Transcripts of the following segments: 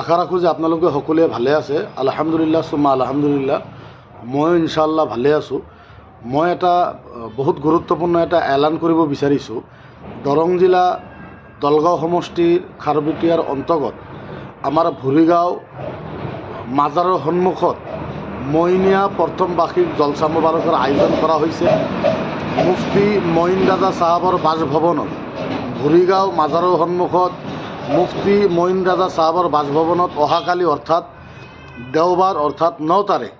আশা ৰাখোঁ যে আপোনালোকে সকলোৱে ভালে আছে। আলহামদুলিল্লাহ চুমা আলহামদুলিল্লাহ। ময়ো ইনশাল্লাহ ভালে আছোঁ। মই এটা বহুত গুৰুত্বপূৰ্ণ এটা এলান কৰিব বিচাৰিছোঁ। দৰং জিলা দলগাঁও সমষ্টিৰ খাৰবেটীয়াৰ অন্তৰ্গত। আমাৰ ভুৰিগাঁও মাজাৰৰ সন্মুখত মইনীয়া প্ৰথম বাৰ্ষিক জলচা মোবাৰকৰ আয়োজন কৰা হৈছে। মুফতি মঈন ৰাজা চাহাবৰ বাসভৱনত ভুৰিগাঁও মাজাৰৰ সন্মুখত মুফতি মঈন ৰাজা চাহাবৰ বাসভৱনত অহাকালি অৰ্থাৎ দেওবাৰ অৰ্থাৎ ন তাৰিখ,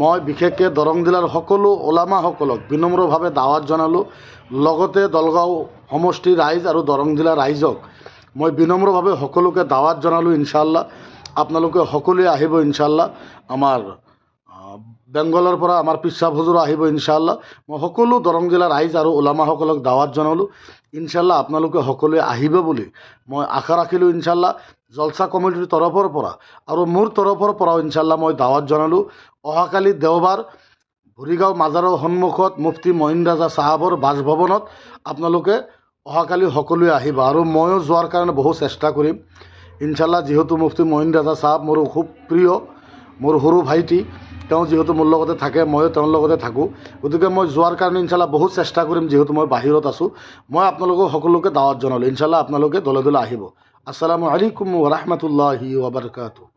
মই বিশেষকৈ দৰং জিলাৰ সকলো ওলামাসকলক বিনম্ৰভাৱে দাৱাত জনালোঁ। লগতে দলগাঁও সমষ্টিৰ ৰাইজ আৰু দৰং জিলাৰ ৰাইজক মই বিনম্ৰভাৱে সকলোকে দাৱাত জনালোঁ ইনশাল্লাহ আপোনালোকে সকলোৱে আহিব ইনশাল্লাহ আমাৰ বেংগলৰ পৰা আমাৰ পিছাব হুজুৰ আহিব ইনশাল্লাহ মই সকলো দৰং জিলাৰ ৰাইজ আৰু ওলামাসকলক দাৱাত জনালোঁ। ইনশাল্লাহ আপোনালোকে সকলোৱে আহিব বুলি মই আশা ৰাখিলোঁ ইনশাল্লাহ জলচা কমিটিৰ তৰফৰ পৰা আৰু মোৰ তৰফৰ পৰাও ইনশাল্লাহ মই দাৱাত জনালোঁ। অহাকালি দেওবাৰ ভুৰিগাঁও মাজাৰৰ সন্মুখত মুফতি মহিন ৰাজা চাহাবৰ বাসভৱনত আপোনালোকে অহাকালি সকলোৱে আহিব আৰু ময়ো যোৱাৰ কাৰণে বহু চেষ্টা কৰিম। ইনশাল্লাহ যিহেতু মুফতি মহিন ৰাজা চাহাব মোৰ খুব প্ৰিয়, মোৰ সৰু ভাইটি। তেওঁ যিহেতু মোৰ লগতে থাকে, ময়ো তেওঁৰ লগতে থাকোঁ। গতিকে মই যোৱাৰ কাৰণে ইনশাল্লাহ বহুত চেষ্টা কৰিম, যিহেতু মই বাহিৰত আছোঁ। মই আপোনালোকক সকলোকে দাৱাত জনালোঁ। ইনশাল্লাহ আপোনালোকে দলে দলে আহিব। আসসালামু আলাইকুম ৰহমতুল্লাহি ৱাবাৰকাতু